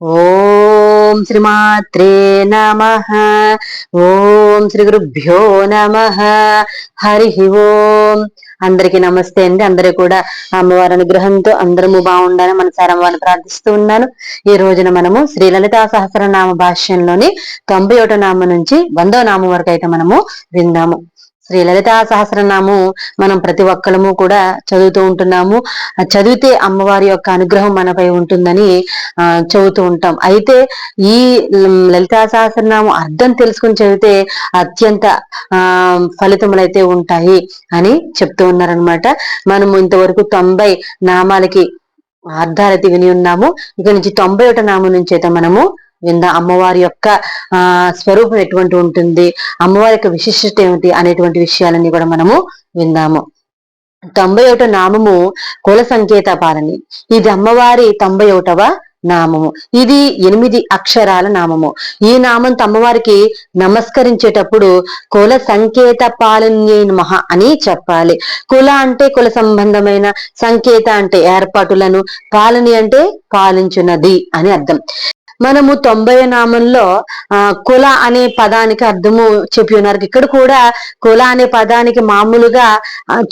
ఓం శ్రీమాత్రే నమ. ఓం శ్రీ గురుభ్యో నమ. హరి ఓం. అందరికి నమస్తే అండి. అందరూ కూడా అమ్మవారి అనుగ్రహంతో అందరము బాగుండాలని మన వారిని ప్రార్థిస్తూ ఉన్నాను. ఈ రోజున మనము శ్రీ లలితా సహస్రనామ భాష్యంలోని తొంభై ఒకటో నామం నుంచి వందో నామం వరకు అయితే మనము విందాము. శ్రీ లలితా సహస్రనాము మనం ప్రతి ఒక్కరము కూడా చదువుతూ ఉంటున్నాము. చదివితే అమ్మవారి యొక్క అనుగ్రహం మనపై ఉంటుందని ఆ చదువుతూ ఉంటాం. అయితే ఈ లలితా సహస్రనామం అర్థం తెలుసుకుని చదివితే అత్యంత ఆ ఫలితములు అయితే ఉంటాయి అని చెప్తూ ఉన్నారనమాట మనము ఇంతవరకు తొంభై నామాలకి అర్ధాలతి విని ఉన్నాము. ఇక నుంచి తొంభై ఒకటి నామం నుంచి అయితే మనము విందా అమ్మవారి యొక్క ఆ స్వరూపం ఎటువంటి ఉంటుంది అమ్మవారి యొక్క విశిష్టత ఏమిటి అనేటువంటి విషయాలన్నీ కూడా మనము విందాము. తొంభై ఒకటో నామము కుల సంకేత పాలని. ఇది అమ్మవారి తొంభై ఒకటవ నామము. ఇది ఎనిమిది అక్షరాల నామము. ఈ నామం అమ్మవారికి నమస్కరించేటప్పుడు కుల సంకేత పాలన్యే మహ అని చెప్పాలి. కుల అంటే కుల సంబంధమైన సంకేత అంటే ఏర్పాటులను పాలని అంటే పాలించున్నది అని అర్థం. మనము తొంభై నామంలో ఆ కుల అనే పదానికి అర్థము చెప్పి ఉన్నారు. ఇక్కడ కూడా కుల అనే పదానికి మామూలుగా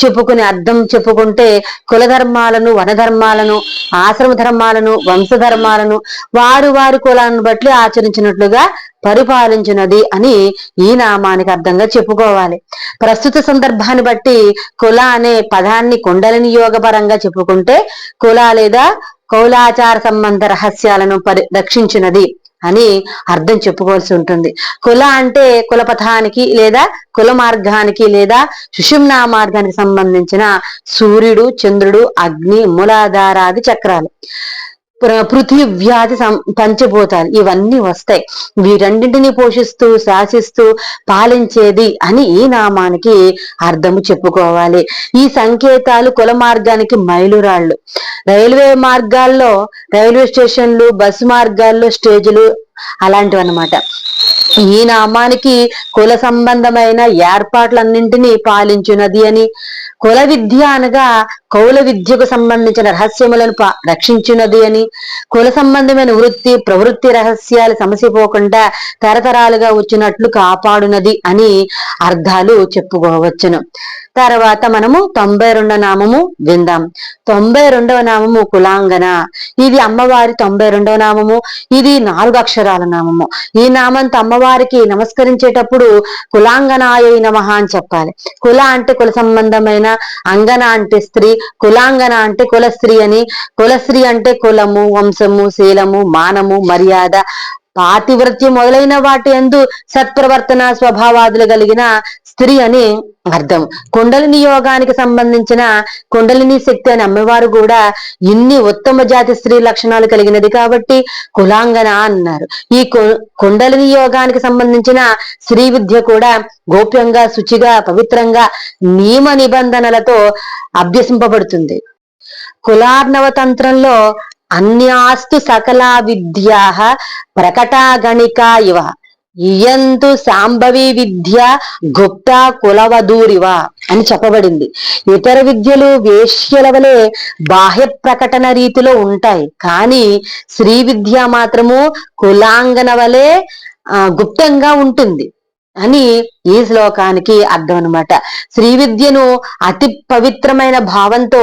చెప్పుకునే అర్థం చెప్పుకుంటే కుల ధర్మాలను వనధర్మాలను ఆశ్రమ ధర్మాలను వంశ ధర్మాలను వారు వారి కులాన్ని బట్టి ఆచరించినట్లుగా పరిపాలించినది అని ఈ నామానికి అర్థంగా చెప్పుకోవాలి. ప్రస్తుత సందర్భాన్ని బట్టి కుల అనే పదాన్ని కుండలిని యోగపరంగా చెప్పుకుంటే కుల లేదా కౌలాచార సంబంధ రహస్యాలను పరిరక్షించినది అని అర్థం చెప్పుకోవాల్సి ఉంటుంది. కుల అంటే కులపథానికి లేదా కుల మార్గానికి లేదా సుషుమ్నా మార్గానికి సంబంధించిన సూర్యుడు చంద్రుడు అగ్ని మూలాధారాది చక్రాలు. పృథివ్యాధి పంచభూతాలు ఇవన్నీ వస్తాయి. వీరన్నింటినీ పోషిస్తూ శాసిస్తూ పాలించేది అని ఈ నామానికి అర్థము చెప్పుకోవాలి. ఈ సంకేతాలు కుల మార్గానికి మైలురాళ్ళు. రైల్వే మార్గాల్లో రైల్వే స్టేషన్లు బస్సు మార్గాల్లో స్టేజులు అలాంటివి అనమాట ఈ నామానికి కుల సంబంధమైన ఏర్పాట్లన్నింటినీ పాలించున్నది అని. కుల విద్య అనగా కౌల విద్యకు సంబంధించిన రహస్యములను రక్షించినది అని. కుల సంబంధమైన వృత్తి ప్రవృత్తి రహస్యాలు సమసిపోకుండా తరతరాలుగా వచ్చినట్లు కాపాడునది అని అర్థాలు చెప్పుకోవచ్చును. తర్వాత మనము తొంభై రెండవ నామము విందాం. తొంభై రెండవ నామము కులాంగన. ఇది అమ్మవారి తొంభై రెండవ నామము. ఇది నాలుగు అక్షరాల నామము. ఈ నామంతో అమ్మవారికి నమస్కరించేటప్పుడు కులాంగనాయ నమహ అని చెప్పాలి. కుల అంటే కుల సంబంధమైన అంగన అంటే స్త్రీ కులాంగన అంటే కుల స్త్రీ అని. కులస్త్రీ అంటే కులము వంశము శీలము మానము మర్యాద పాతివ్రత్యం మొదలైన వాటి అందు సత్ప్రవర్తన స్వభావాదులు కలిగిన స్త్రీ అని అర్థం. కుండలిని యోగానికి సంబంధించిన కుండలిని శక్తి అని అమ్మవారు కూడా ఇన్ని ఉత్తమ జాతి స్త్రీ లక్షణాలు కలిగినది కాబట్టి కులాంగన అన్నారు. ఈ కుండలిని యోగానికి సంబంధించిన స్త్రీ విద్య కూడా గోప్యంగా శుచిగా పవిత్రంగా నియమ నిబంధనలతో అభ్యసింపబడుతుంది. కులార్ణవ తంత్రంలో అన్యాస్తు సకల విద్యా ప్రకటాగణిక ఇవ. ఇయంతు సాంబవి విద్య గుప్త కులవదూరివ అని చెప్పబడింది. ఇతర విద్యలు వేష్యల వలె బాహ్య ప్రకటన రీతిలో ఉంటాయి. కానీ శ్రీ విద్య మాత్రము కులాంగన వలె గుప్తంగా ఉంటుంది. అని ఈ శ్లోకానికి అర్థం అనమాట శ్రీ విద్యను అతి పవిత్రమైన భావంతో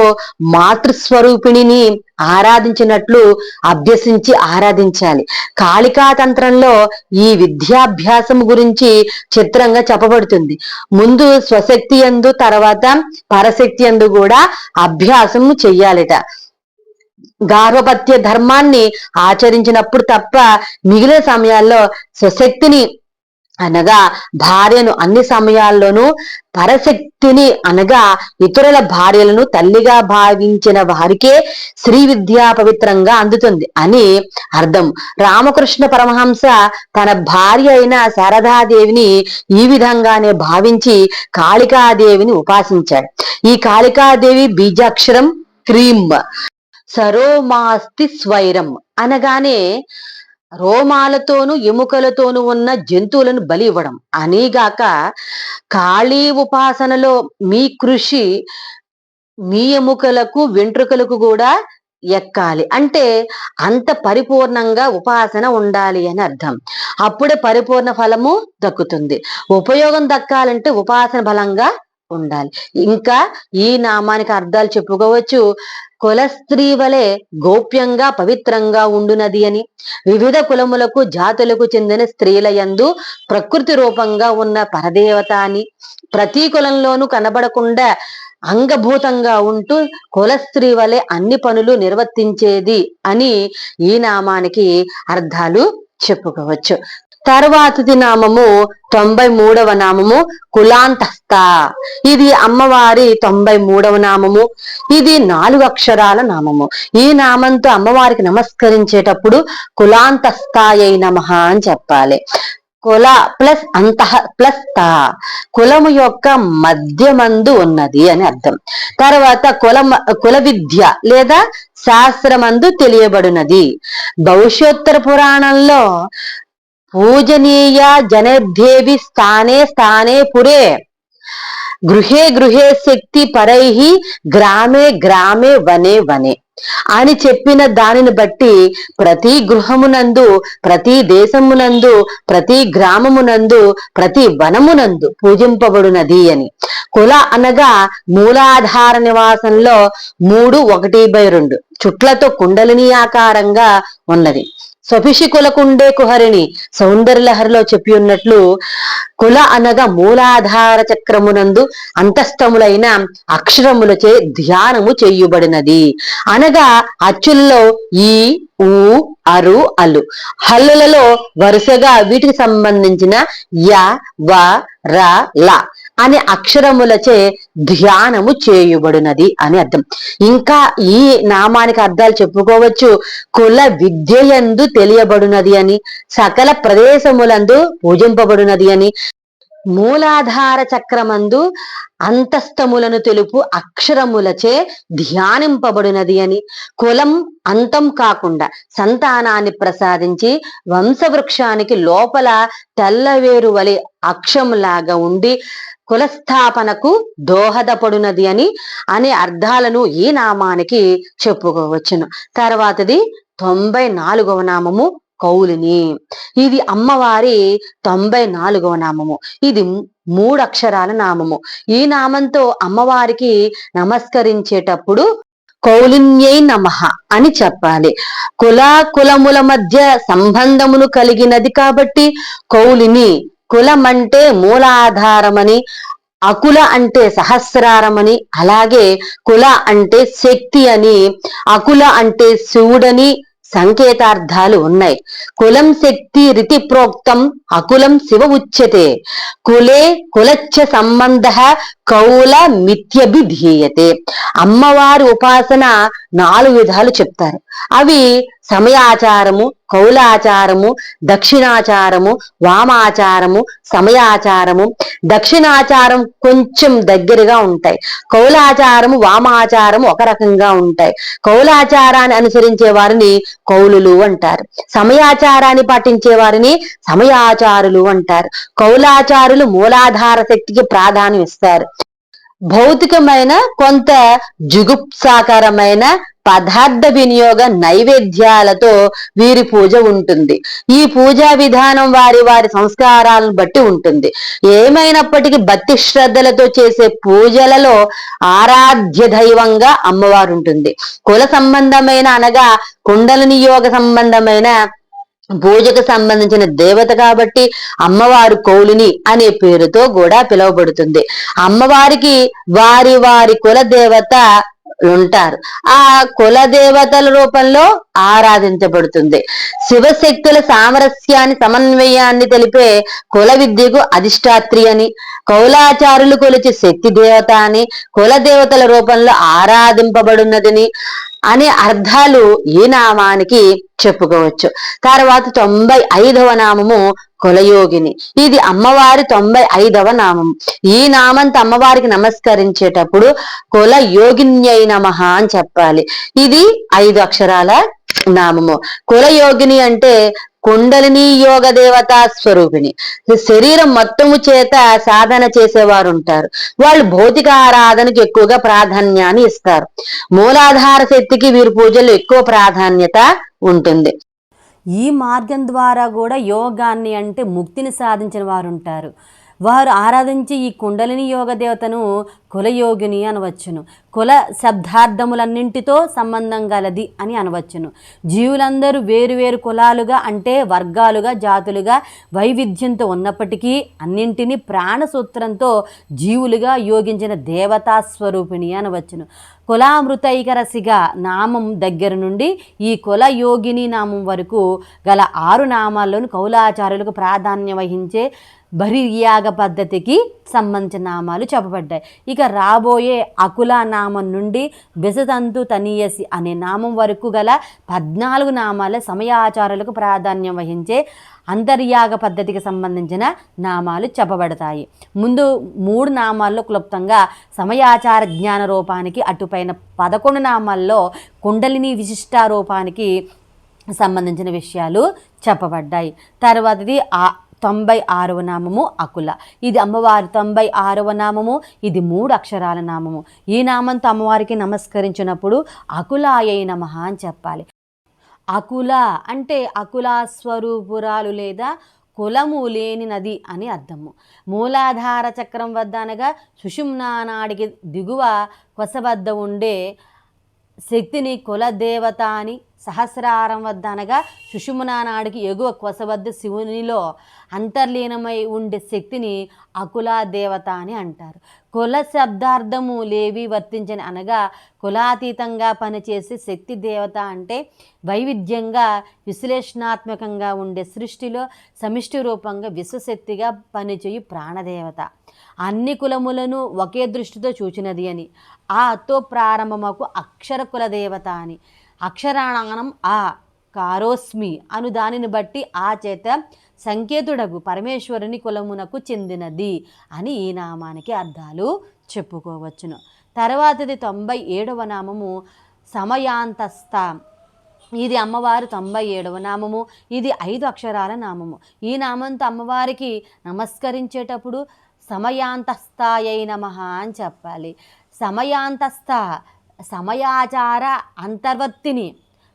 మాతృస్వరూపిణిని ఆరాధించినట్లు అభ్యసించి ఆరాధించాలి. కాళికా తంత్రంలో ఈ విద్యాభ్యాసం గురించి చిత్రంగా చెప్పబడుతుంది. ముందు స్వశక్తి ఎందు తర్వాత పరశక్తి ఎందు కూడా అభ్యాసం చెయ్యాలిట. గార్భపత్య ధర్మాన్ని ఆచరించినప్పుడు తప్ప మిగిలిన సమయాల్లో స్వశక్తిని అనగా భార్యను అన్ని సమయాల్లోనూ పరశక్తిని అనగా ఇతరుల భార్యలను తల్లిగా భావించిన వారికే శ్రీ విద్యా పవిత్రంగా అందుతుంది అని అర్థం. రామకృష్ణ పరమహంస తన భార్య అయిన శారదాదేవిని ఈ విధంగానే భావించి కాళికాదేవిని ఉపాసించాడు. ఈ కాళికాదేవి బీజాక్షరం క్రీం సరోమాస్తి స్వైరం అనగానే రోమాలతోనూ ఎముకలతోనూ ఉన్న జంతువులను బలి ఇవ్వడం. అనిగాక కాళీ ఉపాసనలో మీ కృషి మీ ఎముకలకు వెంట్రుకలకు కూడా ఎక్కాలి. అంటే అంత పరిపూర్ణంగా ఉపాసన ఉండాలి అని అర్థం. అప్పుడే పరిపూర్ణ ఫలము దక్కుతుంది. ఉపయోగం దక్కాలంటే ఉపాసన బలంగా ఉండాలి. ఇంకా ఈ నామానికి అర్థాలు చెప్పుకోవచ్చు. కులస్త్రీ వలె గోప్యంగా పవిత్రంగా ఉండునది అని. వివిధ కులములకు జాతులకు చెందిన స్త్రీల యందు ప్రకృతి రూపంగా ఉన్న పరదేవత అని. ప్రతి కులంలోనూ కనబడకుండా అంగభూతంగా ఉంటూ కులస్త్రీ వలె అన్ని పనులు నిర్వర్తించేది అని ఈ నామానికి అర్థాలు చెప్పుకోవచ్చు. తర్వాతది నామము తొంభై మూడవ నామము కులాంతస్థ ఇది అమ్మవారి తొంభై మూడవ నామము. ఇది నాలుగు అక్షరాల నామము. ఈ నామంతో అమ్మవారికి నమస్కరించేటప్పుడు కులాంతస్థాయ నమ అని చెప్పాలి. కుల ప్లస్ అంతః ప్లస్ తా. కులము యొక్క మధ్యమందు ఉన్నది అని అర్థం. తర్వాత కుల కుల విద్య లేదా శాస్త్రమందు తెలియబడినది. భవిష్యోత్తర పురాణంలో పూజనీయ జనర్దేవి స్థానే స్థానే పురే గృహే గృహే శక్తి పరై గ్రామే గ్రామే వనే వనే అని చెప్పిన దానిని బట్టి ప్రతి గృహమునందు ప్రతి దేశమునందు ప్రతి గ్రామమునందు ప్రతి వనమునందు పూజింపబడునది అని. కుల అనగా మూలాధార నివాసంలో మూడు ఒకటి బై రెండు. చుట్లతో కుండలిని ఆకారంగా ఉన్నది. స్వభిషికులకుండే కుహరిణి సౌందర్యలహరిలో చెప్పి ఉన్నట్లు కుల అనగా మూలాధార చక్రమునందు అంతస్తములైన అక్షరములచే ధ్యానము చేయుబడినది. అనగా అచ్చుల్లో ఈ ఊ అరు అలు. హల్లులలో వరుసగా వీటికి సంబంధించిన య వ ర ల. అనే అక్షరములచే ధ్యానము చేయుబడినది అని అర్థం. ఇంకా ఈ నామానికి అర్థాలు చెప్పుకోవచ్చు. కుల విద్యయందు తెలియబడినది అని సకల ప్రదేశములందు పూజింపబడినది అని మూలాధార చక్రమందు అంతస్తములను తెలుపు అక్షరములచే ధ్యానింపబడినది అని కులం అంతం కాకుండా సంతానాన్ని ప్రసాదించి వంశవృక్షానికి లోపల తెల్లవేరు వలె అక్షంలాగా ఉండి కులస్థాపనకు దోహదపడునది అని అనే అర్థాలను ఈ నామానికి చెప్పుకోవచ్చును. తర్వాతది తొంభై నాలుగవ నామము కౌలిని. ఇది అమ్మవారి తొంభై నాలుగవ నామము. ఇది మూడు అక్షరాల నామము. ఈ నామంతో అమ్మవారికి నమస్కరించేటప్పుడు కౌలిన్యై నమ అని చెప్పాలి. కుల కులముల మధ్య సంబంధమును కలిగినది కాబట్టి కౌలిని కులం అంటే మూలాధారమని అకుల అంటే సహస్రారమని అలాగే కుల అంటే శక్తి అని అకుల అంటే శివుడని సంకేతార్థాలు ఉన్నాయి. కులం శక్తి రితి ప్రోక్తం అకులం శివ ఉచ్యతే. కులే కులచ్చ సంబంధ కౌల మిథ్యభిధీయతే. అమ్మవారి ఉపాసన నాలుగు విధాలు చెప్తారు. అవి సమయాచారము కౌలాచారము దక్షిణాచారము వామాచారము సమయాచారము. దక్షిణాచారం కొంచెం దగ్గరగా ఉంటాయి. కౌలాచారము వామాచారము ఒక రకంగా ఉంటాయి. కౌలాచారాన్ని అనుసరించే వారిని కౌలులు అంటారు. సమయాచారాన్ని పాటించే వారిని సమయాచారులు అంటారు. కౌలాచారులు మూలాధార శక్తికి ప్రాధాన్యం ఇస్తారు. భౌతికమైన కొంత జుగుప్సాకరమైన పదార్థ వినియోగ నైవేద్యాలతో వీరి పూజ ఉంటుంది. ఈ పూజా విధానం వారి వారి సంస్కారాలను బట్టి ఉంటుంది. ఏమైనప్పటికీ భక్తి శ్రద్ధలతో చేసే పూజలలో ఆరాధ్య దైవంగా అమ్మవారు ఉంటుంది. కుల సంబంధమైన అనగా కుండలిని యోగ సంబంధమైన పూజకు సంబంధించిన దేవత కాబట్టి అమ్మవారు కౌలిని అనే పేరుతో కూడా పిలువబడుతుంది. అమ్మవారికి వారి వారి కుల దేవత ఉంటారు. ఆ కుల దేవతల రూపంలో ఆరాధించబడుతుంది. శివశక్తుల సామరస్యాన్ని సమన్వయాన్ని తెలిపే కుల విద్యకు అధిష్టాత్రి అని కౌలాచారులు కొలిచే శక్తి దేవత అని కుల దేవతల రూపంలో ఆరాధింపబడున్నదని అనే అర్థాలు ఈ నామానికి చెప్పుకోవచ్చు. తర్వాత తొంభై ఐదవ నామము కులయోగిని. ఇది అమ్మవారి తొంభై ఐదవ నామం ఈ నామంతో అమ్మవారికి నమస్కరించేటప్పుడు కుల యోగిన్యై నమ అని చెప్పాలి. ఇది ఐదు అక్షరాల నామము. కులయోగిని అంటే కుండలిని యోగ దేవతా స్వరూపిణి శరీరం మొత్తము చేత సాధన చేసేవారు ఉంటారు వాళ్ళు భౌతిక ఆరాధనకు ఎక్కువగా ప్రాధాన్యాన్ని ఇస్తారు. మూలాధార శక్తికి వీరి పూజలు ఎక్కువ ప్రాధాన్యత ఉంటుంది. ఈ మార్గం ద్వారా కూడా యోగాన్ని అంటే ముక్తిని సాధించిన వారు ఉంటారు వారు ఆరాధించి ఈ కుండలిని యోగ దేవతను కులయోగిని అనవచ్చును. కుల శబ్దార్థములన్నింటితో సంబంధం గలది అని అనవచ్చును. జీవులందరూ వేరువేరు కులాలుగా అంటే వర్గాలుగా జాతులుగా వైవిధ్యంతో ఉన్నప్పటికీ అన్నింటినీ ప్రాణసూత్రంతో జీవులుగా యోగించిన దేవతా స్వరూపిణి అనవచ్చును. కులామృతైకరసిగా నామం దగ్గర నుండి ఈ కుల యోగిని నామం వరకు గల ఆరు నామాల్లోని కౌలాచారులకు ప్రాధాన్యం వహించే బహిర్యాగ పద్ధతికి సంబంధించిన నామాలు చెప్పబడ్డాయి. ఇక రాబోయే అకుల నామం నుండి బెసతంతు తనీయసి అనే నామం వరకు గల పద్నాలుగు నామాల సమయాచారాలకు ప్రాధాన్యం వహించే అంతర్యాగ పద్ధతికి సంబంధించిన నామాలు చెప్పబడతాయి. ముందు మూడు నామాల్లో క్లుప్తంగా సమయాచార జ్ఞాన రూపానికి అటుపైన పదకొండు నామాల్లో కుండలిని విశిష్ట రూపానికి సంబంధించిన విషయాలు చెప్పబడ్డాయి. తర్వాతది ఆ తొంభై ఆరవ నామము అకుల. ఇది అమ్మవారి తొంభై ఆరవ నామము ఇది మూడు అక్షరాల నామము. ఈ నామంతో అమ్మవారికి నమస్కరించినప్పుడు అకులాయ నమః అని చెప్పాలి. అకుల అంటే అకులాస్వరూపురాలు లేదా కులము లేని నది అని అర్థము. మూలాధార చక్రం వద్ద అనగా సుషుమ్నా నాడికి దిగువ కొస వద్ద ఉండే శక్తిని కులదేవత అని సహస్రారం వద్ద అనగా సుషుమ్నా నాడికి ఎగువ కొస వద్ద శివునిలో అంతర్లీనమై ఉండే శక్తిని అకులాదేవత అని అంటారు. కుల శబ్దార్థము లేవి వర్తించని అనగా కులాతీతంగా పనిచేసే శక్తి దేవత అంటే వైవిధ్యంగా విశ్లేషణాత్మకంగా ఉండే సృష్టిలో సమిష్టి రూపంగా విశ్వశక్తిగా పనిచేయు ప్రాణదేవత. అన్ని కులములను ఒకే దృష్టితో చూచినది అని. ఆతో ప్రారంభమకు అక్షర కులదేవత అని. అక్షరాణానం ఆ కారోస్మి అను దానిని బట్టి ఆ చేత సంకేతుడగు పరమేశ్వరుని కులమునకు చెందినది అని ఈ నామానికి అర్థాలు చెప్పుకోవచ్చును. తర్వాతది తొంభై ఏడవ నామము సమయాంతస్థ. ఇది అమ్మవారు తొంభై ఏడవ నామము. ఇది ఐదు అక్షరాల నామము. ఈ నామంతో అమ్మవారికి నమస్కరించేటప్పుడు సమయాంతస్థాయై నమ అని చెప్పాలి. సమయాంతస్థ సమయాచార అంతర్వర్తిని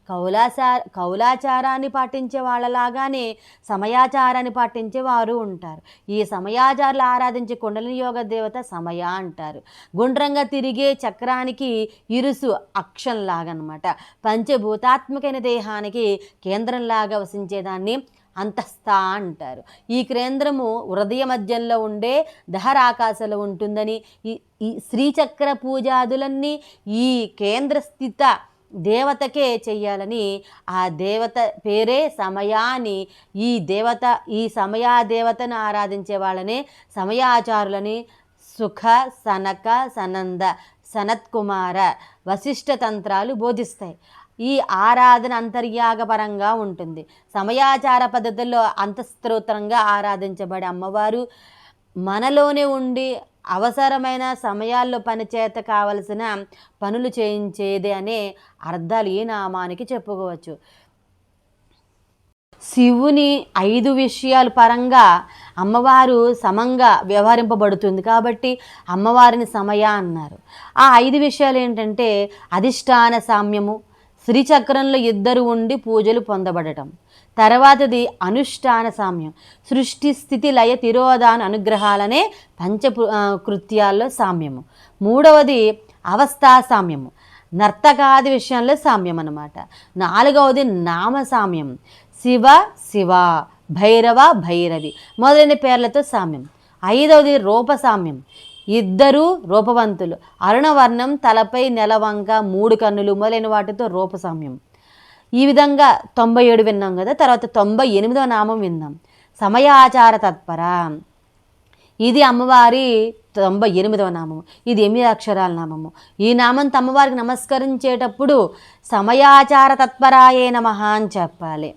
కౌలాచార కౌలాచారాన్ని పాటించే వాళ్ళలాగానే సమయాచారాన్ని పాటించే వారు ఉంటారు. ఈ సమయాచారాలు ఆరాధించే కుండలిని యోగ దేవత సమయ అంటారు. గుండ్రంగా తిరిగే చక్రానికి ఇరుసు అక్షంలాగనమాట. పంచభూతాత్మకైన దేహానికి కేంద్రంలాగా వసించేదాన్ని అంతస్థ అంటారు. ఈ కేంద్రము హృదయ మధ్యంలో ఉండే దహరాకాశలో ఉంటుందని ఈ ఈ శ్రీచక్ర పూజాదులన్నీ ఈ కేంద్ర స్థిత దేవతకే చెయ్యాలని ఆ దేవత పేరే సమయాన్ని ఈ దేవత ఈ సమయా దేవతను ఆరాధించే వాళ్ళని సమయాచారులని సుఖ సనక సనంద సనత్కుమార వశిష్ఠ తంత్రాలు బోధిస్తాయి. ఈ ఆరాధన అంతర్యాగపరంగా ఉంటుంది. సమయాచార పద్ధతుల్లో అంతఃస్త్రోత్రంగా ఆరాధించబడే అమ్మవారు మనలోనే ఉండి అవసరమైన సమయాల్లో పనిచేత కావలసిన పనులు చేయించేది అనే అర్థాలు ఈ నామానికి చెప్పుకోవచ్చు. శివుని ఐదు విషయాల పరంగా అమ్మవారు సమంగా వ్యవహరింపబడుతుంది కాబట్టి అమ్మవారిని సమయ అన్నారు. ఆ ఐదు విషయాలు ఏంటంటే అధిష్టాన సామ్యము శ్రీచక్రంలో ఇద్దరు ఉండి పూజలు పొందబడటం. తర్వాతది అనుష్ఠాన సామ్యం. సృష్టి స్థితి లయ తిరోధాన అనుగ్రహాలనే పంచ కృత్యాల్లో సామ్యము. మూడవది అవస్థా సామ్యము. నర్తకాది విషయంలో సామ్యం అనమాట నాలుగవది నామ సామ్యం. శివ శివ భైరవ భైరవి మొదలైన పేర్లతో సామ్యం. ఐదవది రూప సామ్యం. ఇద్దరు రూపవంతులు. అరుణవర్ణం తలపై నెలవంక మూడు కన్నులు మొదలైన వాటితో రూపసామ్యం. ఈ విధంగా తొంభై ఏడు విన్నాం కదా తర్వాత తొంభై ఎనిమిదవ నామం విందాం సమయాచార తత్పర. ఇది అమ్మవారి తొంభై ఎనిమిదవ నామము. ఇది ఎనిమిది అక్షరాల నామము. ఈ నామంతో అమ్మవారికి నమస్కరించేటప్పుడు సమయాచార తత్పరాయే నమ అని చెప్పాలి.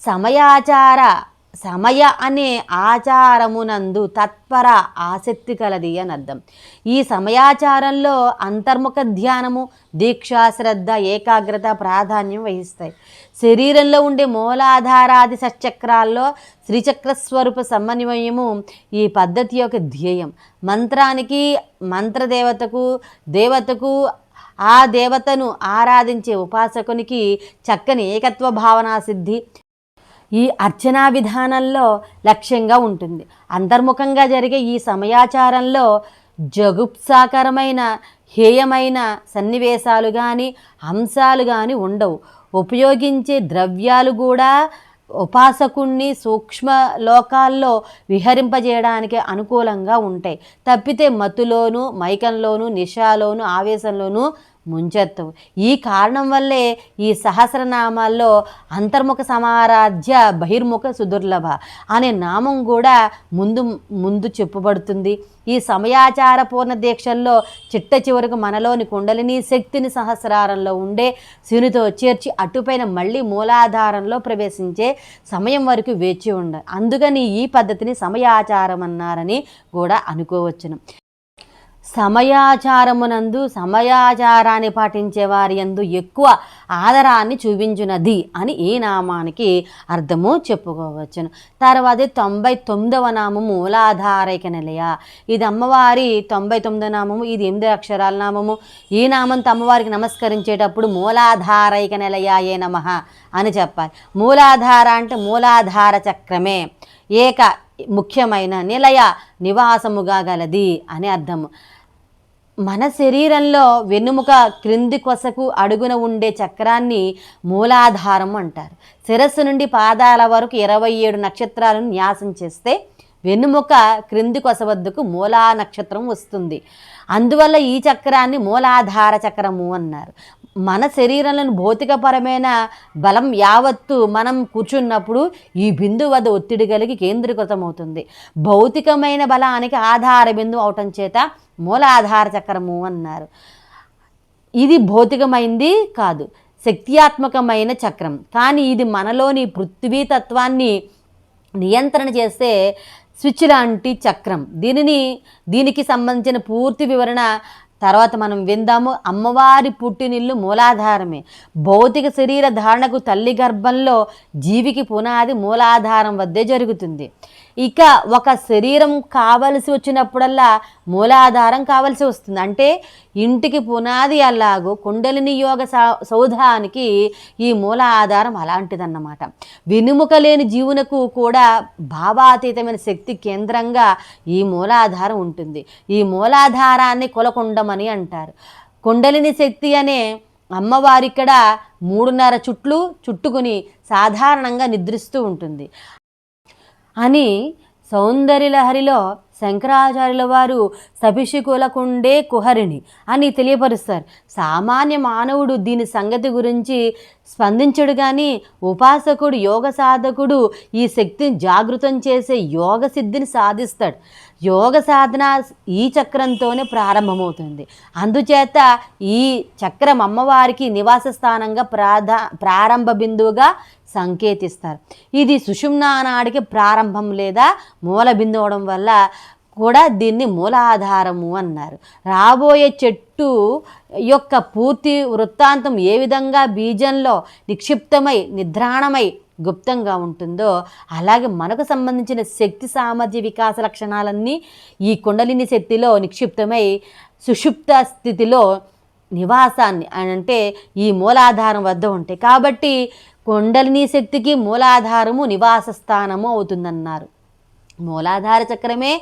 సమయాచార సమయ అనే ఆచారమునందు తత్పర ఆసక్తి కలది అని అర్థం ఈ సమయాచారంలో అంతర్ముఖ ధ్యానము దీక్షా శ్రద్ధ ఏకాగ్రత ప్రాధాన్యం వహిస్తాయి. శరీరంలో ఉండే మూలాధారాది సచక్రాల్లో శ్రీచక్ర స్వరూప సమన్వయము ఈ పద్ధతి యొక్క ధ్యేయం. మంత్రానికి మంత్రదేవతకు దేవతకు ఆ దేవతను ఆరాధించే ఉపాసకునికి చక్కని ఏకత్వ భావనా సిద్ధి ఈ అర్చనా విధానంలో లక్ష్యంగా ఉంటుంది. అంతర్ముఖంగా జరిగే ఈ సమయాచారంలో జగుప్సాకరమైన హేయమైన సన్నివేశాలు కానీ అంశాలు కానీ ఉండవు. ఉపయోగించే ద్రవ్యాలు కూడా ఉపాసకుణ్ణి సూక్ష్మ లోకాల్లో విహరింపజేయడానికి అనుకూలంగా ఉంటాయి. తప్పితే మత్తులోను మైకంలోను నిషాలోను ఆవేశంలోనూ ముంచెత్తవు ఈ కారణం వల్లే ఈ సహస్రనామాల్లో అంతర్ముఖ సమారాధ్య బహిర్ముఖ సుదుర్లభ అనే నామం కూడా ముందు ముందు చెప్పబడుతుంది. ఈ సమయాచార పూర్ణ దీక్షల్లో చిట్ట చివరకు మనలోని కుండలిని శక్తిని సహస్రారంలో ఉండే శివునితో చేర్చి అటుపైన మళ్ళీ మూలాధారంలో ప్రవేశించే సమయం వరకు వేచి ఉండాలి అందుకని ఈ పద్ధతిని సమయాచారం అన్నారని కూడా అనుకోవచ్చును. సమయాచారమునందు సమయాచారాన్ని పాటించే వారి యందు ఎక్కువ ఆదరాన్ని చూపించున్నది అని ఈ నామానికి అర్థము చెప్పుకోవచ్చును. తర్వాత తొంభై తొమ్మిదవ నామము మూలాధారైక నిలయ. ఇది అమ్మవారి తొంభై తొమ్మిదవ నామము ఇది ఎనిమిది అక్షరాల నామము. ఈ నామంతో అమ్మవారికి నమస్కరించేటప్పుడు మూలాధారైక నిలయాయే నమ అని చెప్పాలి. మూలాధార అంటే మూలాధార చక్రమే. ఏక ముఖ్యమైన నిలయ నివాసముగా గలది అని అర్థము మన శరీరంలో వెన్నుముక క్రింది కొసకు అడుగున ఉండే చక్రాన్ని మూలాధారం అంటారు. శిరస్సు నుండి పాదాల వరకు ఇరవై ఏడు నక్షత్రాలను న్యాసం చేస్తే వెన్నుముక క్రింది కొస వద్దకు మూలా నక్షత్రం వస్తుంది. అందువల్ల ఈ చక్రాన్ని మూలాధార చక్రము అన్నారు. మన శరీరంలోని భౌతికపరమైన బలం యావత్తు మనం కూర్చున్నప్పుడు ఈ బిందు వద్ద ఒత్తిడి కలిగి కేంద్రీకృతమవుతుంది. భౌతికమైన బలానికి ఆధార బిందువు అవటం చేత మూలాధార చక్రము అన్నారు. ఇది భౌతికమైంది కాదు శక్తియాత్మకమైన చక్రం. కానీ ఇది మనలోని పృథ్వీ తత్వాన్ని నియంత్రణ చేసే స్విచ్ లాంటి చక్రం. దీనిని దీనికి సంబంధించిన పూర్తి వివరణ తర్వాత మనం విందాము. అమ్మవారి పుట్టినిల్లు మూలాధారమే. భౌతిక శరీర ధారణకు తల్లి గర్భంలో జీవికి పునాది మూలాధారం వద్దే జరుగుతుంది. ఇక ఒక శరీరం కావలసి వచ్చినప్పుడల్లా మూలాధారం కావలసి వస్తుంది. అంటే ఇంటికి పునాది అలాగో కుండలిని యోగ సౌ- సౌధానికి ఈ మూలాధారం అలాంటిదన్నమాట. వెనుముక లేని జీవునకు కూడా భావాతీతమైన శక్తి కేంద్రంగా ఈ మూలాధారం ఉంటుంది. ఈ మూలాధారాన్ని కులకుండమని అంటారు. కుండలిని శక్తి అనే అమ్మవారిక్కడ మూడున్నర చుట్లు చుట్టుకుని సాధారణంగా నిద్రిస్తూ ఉంటుంది. అని సౌందర్యలహరిలో శంకరాచార్యుల వారు సభిషికులకుండే కుహరిణి అని తెలియపరుస్తారు. సామాన్య మానవుడు దీని సంగతి గురించి స్పందించడు కానీ ఉపాసకుడు యోగ సాధకుడు ఈ శక్తిని జాగృతం చేసే యోగ సిద్ధిని సాధిస్తాడు. యోగ సాధన ఈ చక్రంతోనే ప్రారంభమవుతుంది. అందుచేత ఈ చక్రం అమ్మవారికి నివాస స్థానంగా ప్రాధా ప్రారంభ బిందువుగా సంకేతిస్తారు. ఇది సుషుమ్నా నాడికి ప్రారంభం లేదా మూల బిందు అవడం వల్ల కూడా దీన్ని మూలాధారము అన్నారు. రాబోయే చెట్టు యొక్క పూర్తి వృత్తాంతం ఏ విధంగా బీజంలో నిక్షిప్తమై నిద్రాణమై గుప్తంగా ఉంటుందో అలాగే మనకు సంబంధించిన శక్తి సామర్థ్య వికాస లక్షణాలన్నీ ఈ కుండలిని శక్తిలో నిక్షిప్తమై సుషుప్త స్థితిలో నివాసాన్ని అంటే ఈ మూలాధారం వద్ద ఉంటాయి కాబట్టి కుండలిని శక్తికి మూలాధారము నివాస స్థానము అవుతుందన్నారు. మూలాధార చక్రమే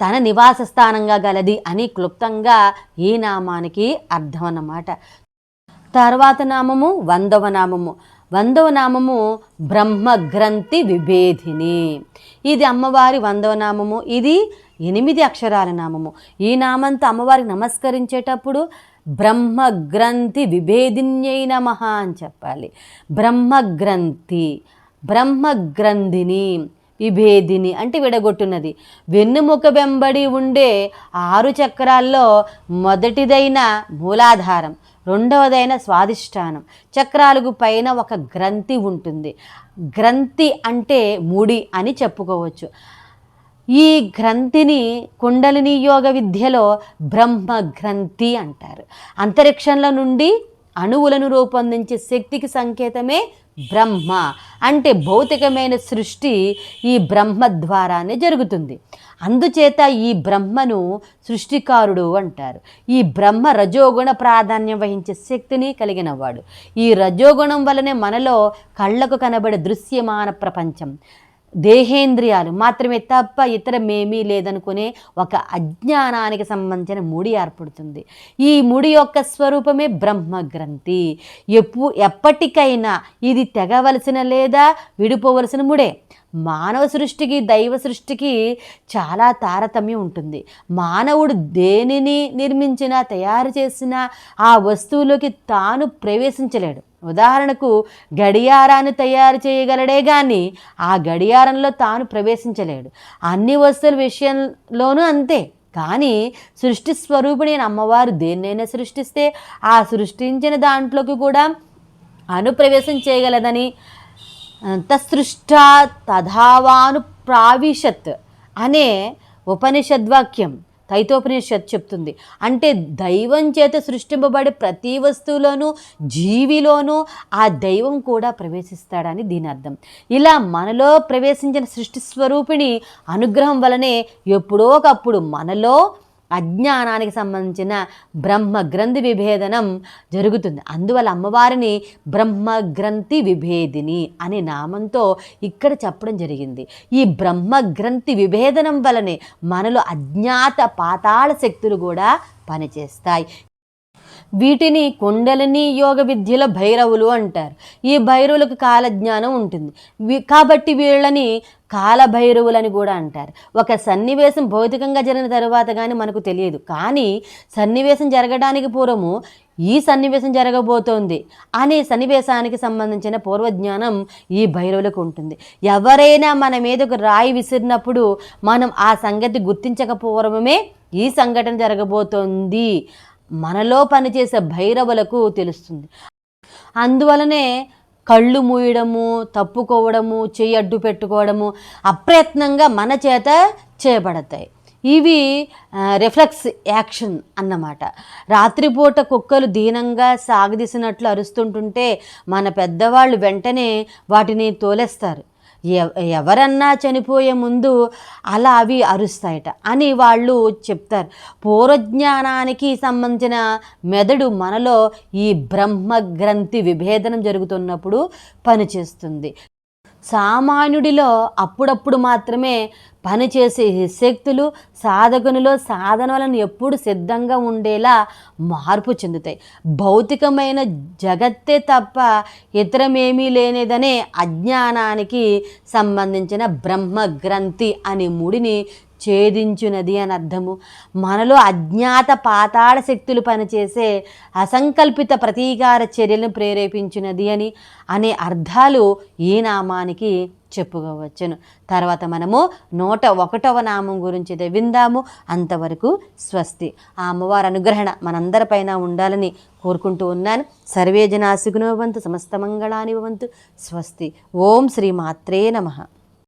తన నివాస స్థానంగా గలది అని క్లుప్తంగా ఈ నామానికి అర్థం అన్నమాట తర్వాత నామము వందవ నామము. వందవ నామము బ్రహ్మగ్రంథి విభేదిని. ఇది అమ్మవారి వందవ నామము. ఇది ఎనిమిది అక్షరాల నామము. ఈ నామంతో అమ్మవారికి నమస్కరించేటప్పుడు బ్రహ్మగ్రంథి విభేదిన్యై నమ అని చెప్పాలి. బ్రహ్మగ్రంథి బ్రహ్మగ్రంథిని విభేదిని అంటే విడగొట్టున్నది. వెన్నుముక వెంబడి ఉండే ఆరు చక్రాల్లో మొదటిదైన మూలాధారం రెండవదైన స్వాదిష్టానం చక్రాలకు పైన ఒక గ్రంథి ఉంటుంది. గ్రంథి అంటే ముడి అని చెప్పుకోవచ్చు. ఈ గ్రంథిని కుండలిని యోగ విద్యలో బ్రహ్మ గ్రంథి అంటారు. అంతరిక్షంలో నుండి అణువులను రూపొందించే శక్తికి సంకేతమే బ్రహ్మ అంటే భౌతికమైన సృష్టి ఈ బ్రహ్మ ద్వారానే జరుగుతుంది. అందుచేత ఈ బ్రహ్మను సృష్టికారుడు అంటారు. ఈ బ్రహ్మ రజోగుణ ప్రాధాన్యం వహించే శక్తిని కలిగిన వాడు. ఈ రజోగుణం వలనే మనలో కళ్ళకు కనబడే దృశ్యమాన ప్రపంచం. దేహేంద్రియాలు మాత్రమే తప్ప ఇతరమేమీ లేదనుకునే ఒక అజ్ఞానానికి సంబంధించిన ముడి ఏర్పడుతుంది. ఈ ముడి యొక్క స్వరూపమే బ్రహ్మగ్రంథి. ఎప్పు ఎప్పటికైనా ఇది తెగవలసిన లేదా విడిపోవలసిన ముడే. మానవ సృష్టికి దైవ సృష్టికి చాలా తారతమ్యం ఉంటుంది. మానవుడు దేనిని నిర్మించినా తయారు చేసినా ఆ వస్తువులోకి తాను ప్రవేశించలేడు. ఉదాహరణకు గడియారాన్ని తయారు చేయగలడే కానీ ఆ గడియారంలో తాను ప్రవేశించలేడు. అన్ని వస్తువుల విషయంలోనూ అంతే. కానీ సృష్టి స్వరూపిణి అమ్మవారు దేన్నైనా సృష్టిస్తే ఆ సృష్టించిన దాంట్లోకి కూడా అనుప్రవేశం చేయగలదని తసృష్ట తధావాను ప్రావిశత్ అనే ఉపనిషద్వాక్యం. తైతోపనిషత్ చెప్తుంది. అంటే దైవం చేత సృష్టింపబడే ప్రతి వస్తువులోనూ జీవిలోనూ ఆ దైవం కూడా ప్రవేశిస్తాడని దీని అర్థం. ఇలా మనలో ప్రవేశించిన సృష్టి స్వరూపిణి అనుగ్రహం వలనే ఎప్పుడో ఒకప్పుడు మనలో అజ్ఞానానికి సంబంధించిన బ్రహ్మ గ్రంథి విభేదనం జరుగుతుంది. అందువల్ల అమ్మవారిని బ్రహ్మ గ్రంథి విభేదిని అనే నామంతో ఇక్కడ చెప్పడం జరిగింది. ఈ బ్రహ్మ గ్రంథి విభేదనం వలనే మనలో అజ్ఞాత పాతాళ శక్తులు కూడా పనిచేస్తాయి. వీటిని కుండలిని యోగ విద్యలో భైరవులు అంటారు. ఈ భైరవులకు కాలజ్ఞానం ఉంటుంది. కాబట్టి వీళ్ళని కాలభైరవులని కూడా అంటారు. ఒక సన్నివేశం భౌతికంగా జరిగిన తర్వాత కానీ మనకు తెలియదు. కానీ సన్నివేశం జరగడానికి పూర్వము ఈ సన్నివేశం జరగబోతోంది అనే సన్నివేశానికి సంబంధించిన పూర్వజ్ఞానం ఈ భైరవులకు ఉంటుంది. ఎవరైనా మన మీదకు రాయి విసిరినప్పుడు మనం ఆ సంగతి గుర్తించకపోవడమే ఈ సంఘటన జరగబోతోంది మనలో పనిచేసే భైరవులకు తెలుస్తుంది. అందువలనే కళ్ళు మూయడము తప్పుకోవడము చెయ్యి అడ్డు పెట్టుకోవడము అప్రయత్నంగా మన చేత చేయబడతాయి. ఇవి రిఫ్లెక్స్ యాక్షన్ అన్నమాట. రాత్రిపూట కుక్కలు దీనంగా సాగదీసినట్లు అరుస్తుంటుంటే మన పెద్దవాళ్ళు వెంటనే వాటిని తోలేస్తారు. ఎవరన్నా చనిపోయే ముందు అలా అవి అరుస్తాయట అని వాళ్ళు చెప్తారు. పూర్వజ్ఞానానికి సంబంధించిన మెదడు మనలో ఈ బ్రహ్మ గ్రంథి విభేదనం జరుగుతున్నప్పుడు పనిచేస్తుంది. సామాన్యుడిలో అప్పుడప్పుడు మాత్రమే పనిచేసే శక్తులు సాధకునిలో సాధనలను ఎప్పుడు సిద్ధంగా ఉండేలా మార్పు చెందుతాయి. భౌతికమైన జగత్తే తప్ప ఇతరమేమీ లేనిదనే అజ్ఞానానికి సంబంధించిన బ్రహ్మ గ్రంథి అనే ముడిని ఛేదించునది అని అర్థము. మనలో అజ్ఞాత పాతాళ శక్తులు పనిచేసే అసంకల్పిత ప్రతీకార చర్యలను ప్రేరేపించినది అని అనే అర్థాలు ఈ నామానికి చెప్పుకోవచ్చును. తర్వాత మనము నూట ఒకటవ నామం గురించి విందాము. అంతవరకు స్వస్తి. ఆ అమ్మవారి అనుగ్రహణ మనందరిపైన ఉండాలని కోరుకుంటూ ఉన్నాను. సర్వే జనా సమస్త మంగళాని స్వస్తి. ఓం శ్రీ మాత్రే నమః.